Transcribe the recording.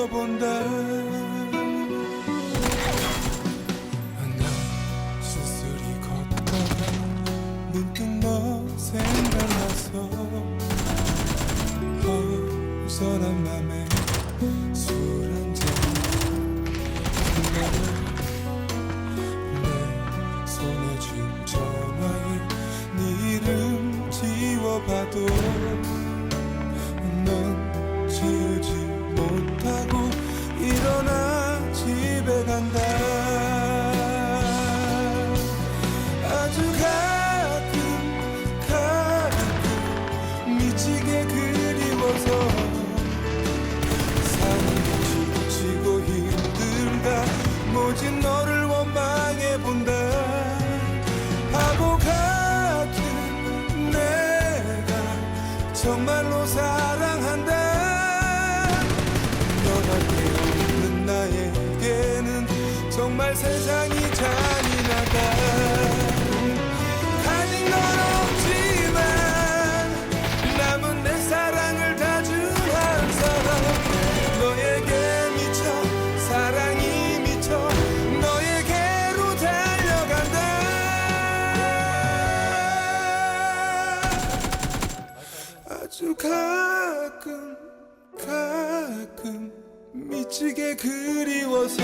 지워본다. 나 수술이 걷다가 문득 너 생각나서 허전한 맘에 술 한잔 내 손에 쥔 전화에 네 이름 지워봐도 미치게 그리워서 게 지치고 힘들다. 모진 너를 원망해 본다. 바보 같은 내가 정말로 사랑한다. 너밖에 없는 나에게는 정말 세상이 아주 가끔 가끔 미치게 그리워서